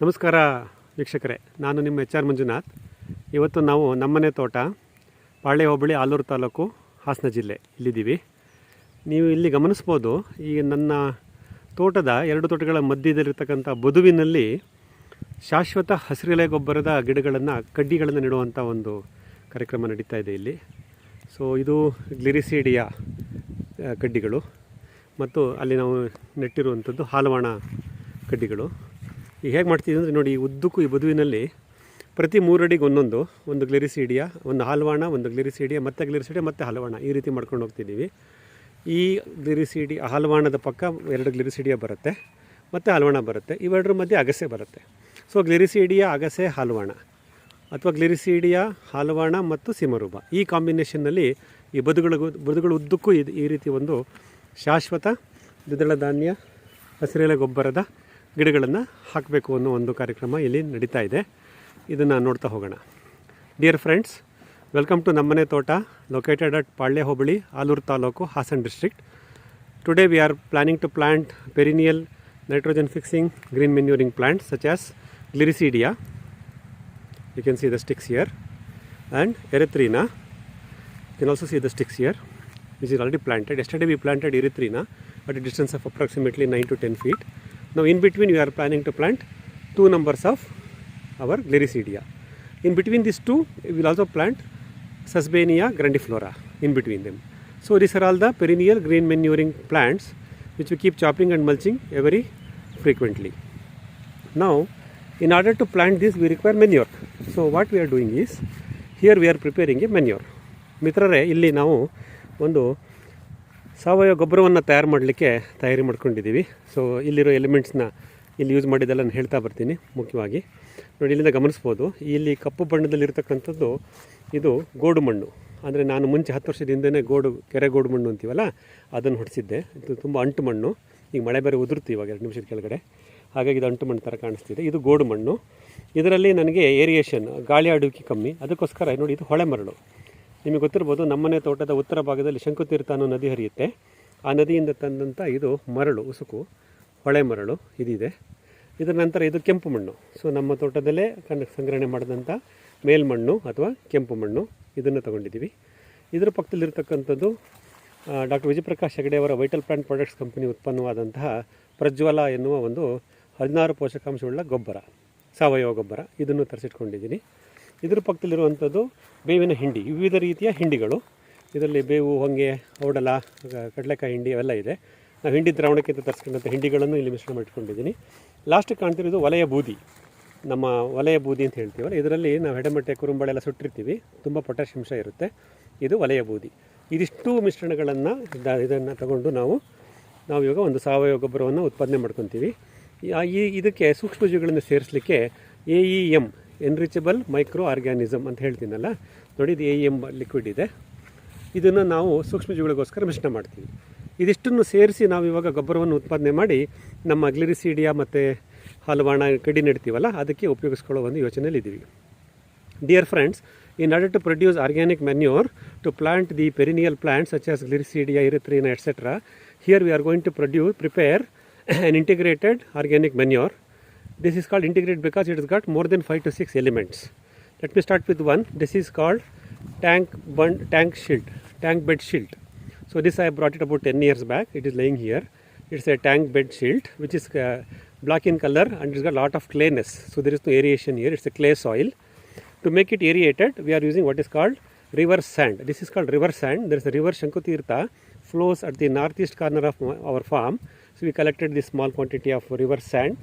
ನಮಸ್ಕಾರ ವೀಕ್ಷಕರೇ, ನಾನು ನಿಮ್ಮ ಎಚ್ ಆರ್ ಮಂಜುನಾಥ್. ಇವತ್ತು ನಾವು ನಮ್ಮನೆ ತೋಟ ಪಾಳೆ ಹೋಬಳಿ ಆಲೂರು ತಾಲೂಕು, ಹಾಸನ ಜಿಲ್ಲೆ ಇಲ್ಲಿದ್ದೀವಿ. ನೀವು ಇಲ್ಲಿ ಗಮನಿಸ್ಬೋದು, ಈ ನನ್ನ ತೋಟದ ಎರಡು ತೋಟಗಳ ಮಧ್ಯದಲ್ಲಿರ್ತಕ್ಕಂಥ ಬದುವಿನಲ್ಲಿ ಶಾಶ್ವತ ಹಸಿರೆಲೆ ಗೊಬ್ಬರದ ಗಿಡಗಳನ್ನು, ಕಡ್ಡಿಗಳನ್ನು ನೆಡುವಂಥ ಒಂದು ಕಾರ್ಯಕ್ರಮ ನಡೀತಾ ಇದೆ ಇಲ್ಲಿ. ಸೊ ಇದು ಗ್ಲಿರಿಸಿಡಿಯ ಕಡ್ಡಿಗಳು. ಮತ್ತು ಅಲ್ಲಿ ನಾವು ನೆಟ್ಟಿರುವಂಥದ್ದು ಹಾಲವಾಣ ಕಡ್ಡಿಗಳು. ಈಗ ಹೇಗೆ ಮಾಡ್ತೀವಿ ಅಂದರೆ ನೋಡಿ, ಈ ಉದ್ದಕ್ಕೂ ಈ ಬದುವಿನಲ್ಲಿ ಪ್ರತಿ ಮೂರಡಿಗೆ ಒಂದೊಂದು, ಒಂದು ಗ್ಲೆರಿಸಿಡಿಯ, ಒಂದು ಹಾಲ್ವಾಣ, ಒಂದು ಗ್ಲೆರಿಸಿಡಿಯ, ಮತ್ತೆ ಗ್ಲೆರಿಸಿಡಿಯ, ಮತ್ತೆ ಹಲವಾಣ ಈ ರೀತಿ ಮಾಡ್ಕೊಂಡು ಹೋಗ್ತಿದ್ದೀವಿ. ಈ ಗ್ಲಿರಿಸೀಡಿ ಹಲ್ವಾಣದ ಪಕ್ಕ ಎರಡು ಗ್ಲಿರಿಸಿಡಿಯ ಬರುತ್ತೆ, ಮತ್ತು ಹಲವಾಣ ಬರುತ್ತೆ, ಇವೆರಡರ ಮಧ್ಯೆ ಅಗಸೆ ಬರುತ್ತೆ. ಸೊ ಗ್ಲಿರಿಸೀಡಿಯಾ, ಅಗಸೆ, ಹಲ್ವಾಣ ಅಥವಾ ಗ್ಲಿರಿಸೀಡಿಯಾ, ಹಲ್ವಾಣ ಮತ್ತು ಸಿಮರೂಪ ಈ ಕಾಂಬಿನೇಷನ್ನಲ್ಲಿ ಈ ಬದುಗಳಿಗೂ ಬದುಗಳು ಉದ್ದಕ್ಕೂ ಇದು ಈ ರೀತಿ ಒಂದು ಶಾಶ್ವತ ದ್ವಿದಳ ಧಾನ್ಯ, ಹಸಿರೆಲೆ ಗೊಬ್ಬರದ ಗಿಡಗಳನ್ನು ಹಾಕಬೇಕು ಅನ್ನೋ ಒಂದು ಕಾರ್ಯಕ್ರಮ ಇಲ್ಲಿ ನಡೀತಾ ಇದೆ. ಇದನ್ನು ನೋಡ್ತಾ ಹೋಗೋಣ. ಡಿಯರ್ ಫ್ರೆಂಡ್ಸ್ ವೆಲ್ಕಮ್ ಟು ನಮ್ಮನೆ ತೋಟ located at Palya hobli, Aluru taluk, Hassan district today we are planning to plant perennial nitrogen fixing green manuring plant such as gliricidia you can see the sticks here and erythrina you can also see the sticks here this is already planted yesterday we planted erythrina at a distance of approximately nine to ten feet now in between we are planning to plant two numbers of our gliricidia in between these two we will also plant susbania grandiflora in between them so these are all the perennial green manuring plants which we keep chopping and mulching very frequently now in order to plant this we require manure so what we are doing is here we are preparing a manure ಮಿತ್ರರೇ ಇಲ್ಲಿ ನಾವು ಒಂದು ಸಾವಯವ ಗೊಬ್ಬರವನ್ನು ತಯಾರು ಮಾಡಲಿಕ್ಕೆ ತಯಾರಿ ಮಾಡ್ಕೊಂಡಿದ್ದೀವಿ. ಸೊ ಇಲ್ಲಿರೋ ಎಲಿಮೆಂಟ್ಸ್ನ ಇಲ್ಲಿ ಯೂಸ್ ಮಾಡಿದ್ದೆಲ್ಲ ನಾನು ಹೇಳ್ತಾ ಬರ್ತೀನಿ ಮುಖ್ಯವಾಗಿ. ನೋಡಿ, ಇಲ್ಲಿಂದ ಗಮನಿಸ್ಬೋದು. ಇಲ್ಲಿ ಕಪ್ಪು ಬಣ್ಣದಲ್ಲಿರ್ತಕ್ಕಂಥದ್ದು ಇದು ಗೋಡು ಮಣ್ಣು. ಅಂದರೆ ನಾನು ಮುಂಚೆ ಹತ್ತು ವರ್ಷದ ಹಿಂದೆನೇ ಗೋಡು, ಕೆರೆ ಗೋಡು ಮಣ್ಣು ಅಂತೀವಲ್ಲ, ಅದನ್ನು ಹೊಡಿಸಿದ್ದೆ. ಇದು ತುಂಬ ಅಂಟು ಮಣ್ಣು. ಈಗ ಮಳೆ ಬೇರೆ ಉದುರ್ತು ಇವಾಗ ಎರಡು ನಿಮಿಷದ ಕೆಳಗಡೆ. ಹಾಗಾಗಿ ಇದು ಅಂಟು ಮಣ್ಣು ಥರ ಕಾಣಿಸ್ತಿದೆ. ಇದು ಗೋಡು ಮಣ್ಣು. ಇದರಲ್ಲಿ ನನಗೆ ಏರಿಯೇಷನ್, ಗಾಳಿ ಆಡುವಿಕೆ ಕಮ್ಮಿ. ಅದಕ್ಕೋಸ್ಕರ ನೋಡಿ, ಇದು ಹೊಳೆ ಮರಳು. ನಿಮಗೆ ಗೊತ್ತಿರ್ಬೋದು ನಮ್ಮನೆ ತೋಟದ ಉತ್ತರ ಭಾಗದಲ್ಲಿ ಶಂಕುತೀರ್ಥ ಅನ್ನೋ ನದಿ ಹರಿಯುತ್ತೆ. ಆ ನದಿಯಿಂದ ತಂದಂಥ ಇದು ಮರಳು, ಉಸುಕು, ಹೊಳೆ ಮರಳು ಇದಿದೆ. ಇದರ ನಂತರ ಇದು ಕೆಂಪು ಮಣ್ಣು. ಸೊ ನಮ್ಮ ತೋಟದಲ್ಲೇ ಕನ್ ಸಂಗ್ರಹಣೆ ಮಾಡಿದಂಥ ಮೇಲ್ಮಣ್ಣು ಅಥವಾ ಕೆಂಪು ಮಣ್ಣು ಇದನ್ನು ತಗೊಂಡಿದ್ದೀವಿ. ಇದರ ಪಕ್ಕದಲ್ಲಿರ್ತಕ್ಕಂಥದ್ದು ಡಾಕ್ಟರ್ ವಿಜಯಪ್ರಕಾಶ್ ಹೆಗಡೆ ಅವರ ವೈಟಲ್ ಪ್ಲಾಂಟ್ ಪ್ರಾಡಕ್ಟ್ಸ್ ಕಂಪನಿ ಉತ್ಪನ್ನವಾದಂತಹ ಪ್ರಜ್ವಲ ಎನ್ನುವ ಒಂದು ಹದಿನಾರು ಪೋಷಕಾಂಶವುಳ್ಳ ಗೊಬ್ಬರ, ಸಾವಯವ ಗೊಬ್ಬರ ಇದನ್ನು ತರಿಸಿಟ್ಕೊಂಡಿದ್ದೀನಿ. ಇದರ ಪಕ್ಕದಲ್ಲಿರುವಂಥದ್ದು ಬೇವಿನ ಹಿಂಡಿ, ವಿವಿಧ ರೀತಿಯ ಹಿಂಡಿಗಳು. ಇದರಲ್ಲಿ ಬೇವು, ಹೊಂಗೆ ಔಡಲ ಕಡಲೆಕಾಯಿ ಹಿಂಡಿ ಅವೆಲ್ಲ ಇದೆ. ನಾವು ಹಿಂಡಿ ದ್ರಾವಣಕ್ಕೆ ತರಿಸ್ಕೊಂಡಂಥ ಹಿಂಡಿಗಳನ್ನು ಇಲ್ಲಿ ಮಿಶ್ರಣ ಮಾಡಿಟ್ಕೊಂಡಿದ್ದೀನಿ ಲಾಸ್ಟಿಗೆ ಕಾಣ್ತಿರೋದು ವಲಯ ಬೂದಿ. ನಮ್ಮ ವಲಯ ಬೂದಿ ಅಂತ ಹೇಳ್ತೀವಲ್ಲ, ಇದರಲ್ಲಿ ನಾವು ಹೆಡೆಮಟ್ಟೆ ಕುರುಂಬಳೆ ಎಲ್ಲ ಸುಟ್ಟಿರ್ತೀವಿ. ತುಂಬ ಪೊಟ್ಯಾಷ್ ಅಂಶ ಇರುತ್ತೆ. ಇದು ವಲಯ ಬೂದಿ. ಇದಿಷ್ಟು ಮಿಶ್ರಣಗಳನ್ನು ಇದನ್ನು ತಗೊಂಡು ನಾವು ನಾವು ಇವಾಗ ಒಂದು ಸಾವಯವ ಗೊಬ್ಬರವನ್ನು ಉತ್ಪಾದನೆ ಮಾಡ್ಕೊತೀವಿ. ಈ- ಇದಕ್ಕೆ ಸೂಕ್ಷ್ಮಜೀವಿಗಳನ್ನು ಸೇರಿಸಲಿಕ್ಕೆ A E M enrichable microorganism ಅಂತ ಹೇಳ್ತೀನಲ್ಲ, ನೋಡಿ ಇದು ಎ ಎಂ ಲಿಕ್ವಿಡ್ ಇದೆ. ಇದನ್ನು ನಾವು ಸೂಕ್ಷ್ಮ ಜೀವಿಗಳಿಗೋಸ್ಕರ ಮಿಶ್ರಣ ಮಾಡ್ತೀವಿ. ಇದಿಷ್ಟನ್ನು ಸೇರಿಸಿ ನಾವು ಇವಾಗ ಗೊಬ್ಬರವನ್ನು ಉತ್ಪಾದನೆ ಮಾಡಿ ನಮ್ಮ ಗ್ಲಿರಿಸೀಡಿಯಾ ಮತ್ತು ಹಲವಾಣ ಕಡಿ ನೆಡ್ತೀವಲ್ಲ, ಅದಕ್ಕೆ ಉಪಯೋಗಿಸ್ಕೊಳ್ಳೋ ಒಂದು ಯೋಚನೆಯಲ್ಲಿ ಇದ್ದೀವಿ dear friends in order to produce organic manure to plant the perennial plants such as gliricidia ಇರುತ್ತೀನ etcetera here we are going to produce prepare and integrated organic manure This is called integrated because it has got more than 5 to 6 elements. Let me start with one. This is called tank bund, tank shield, tank bed shield. So this I brought it about 10 years back. It is laying here. It's a tank bed shield which is uh, black in color and it's got a lot of clayness. So there is no aeration here. It's a clay soil. To make it aerated, we are using what is called river sand. This is called river sand. There is a river Shankutirtha flows at the northeast corner of our farm. So we collected this small quantity of river sand.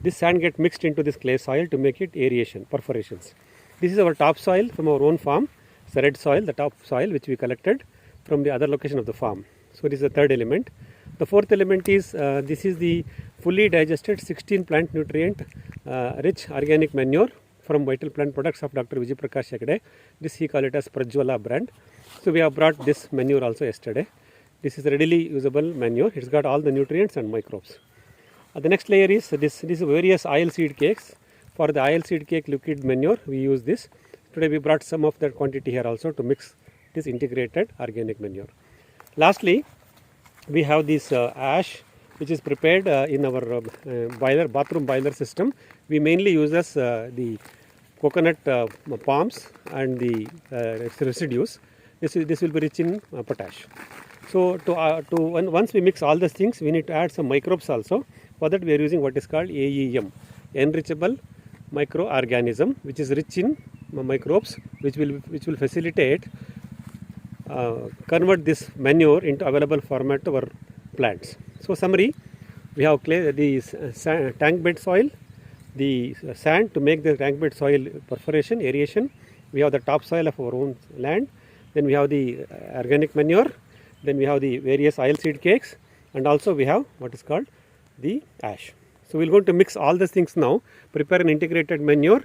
This sand get mixed into this clay soil to make it aeration, perforations. This is our top soil from our own farm. It's the red soil, the top soil which we collected from the other location of the farm. So this is the third element. The fourth element is uh, this is the fully digested 16 plant nutrient uh, rich organic manure from Vital Plant Products of Dr. Vijay Prakash Hegde. This he call it as Prajwala brand. So we have brought this manure also yesterday. This is readily usable manure. It's got all the nutrients and microbes. Uh, the next layer is this. This is various oil seed cakes. For the oil seed cake liquid manure, we use this. Today we brought some of that quantity here also to mix this integrated organic manure. Lastly, we have this uh, ash which is prepared uh, in our uh, uh, boiler bathroom boiler system. We mainly use as uh, the coconut uh, palms and the uh, residues. This, is, this will be rich in potash. So to, to once we mix all these things, we need to add some microbes also. For that, we are using what is called AEM, enrichable microorganism, which is rich in microbes, which will which will facilitate uh, convert this manure into available format to our plants. So summary, we have clay, the s- sa- tank bed soil, the sand to make the tank bed soil perforation, aeration. We have the topsoil of our own land. Then we have the uh, organic manure. Then we have the various oil seed cakes, and also we have what is called the ash. So we're going to mix all these things now, prepare an integrated manure